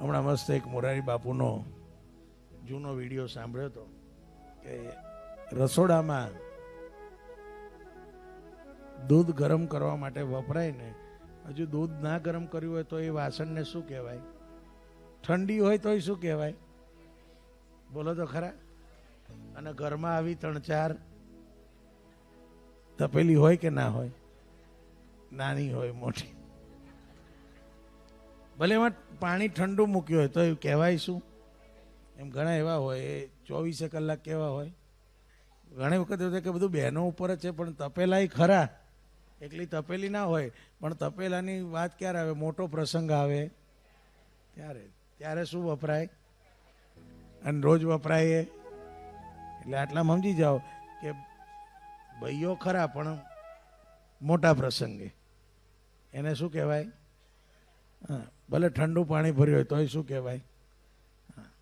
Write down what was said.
હમણાં મસ્ત એક મોરારી બાપુનો જૂનો વીડિયો સાંભળ્યો હતો કે રસોડામાં દૂધ ગરમ કરવા માટે વપરાય ને હજુ દૂધ ના ગરમ કર્યું હોય તો એ વાસણને શું કહેવાય? ઠંડી હોય તોય શું કહેવાય? બોલો તો ખરા? અને ઘરમાં આવી ત્રણ ચાર તપેલી હોય કે ના હોય? નાની હોય, મોટી? ભલે એમાં પાણી ઠંડુ મૂક્યું હોય તો એ કહેવાય શું? એમ ઘણા એવા હોય, એ ચોવીસે કલાક કેવા હોય. ઘણી વખત એવું કે બધું બહેનો ઉપર જ છે, પણ તપેલા ખરા. એકલી તપેલી ના હોય, પણ તપેલાની વાત ક્યારે આવે? મોટો પ્રસંગ આવે. ત્યારે ત્યારે શું વપરાય? અને રોજ વપરાય એ. એટલે આટલા સમજી જાઓ કે ભાઈઓ ખરા, પણ મોટા પ્રસંગે. એને શું કહેવાય? હા. ભલે ઠંડુ પાણી ભર્યું હોય તોય શું કહેવાય?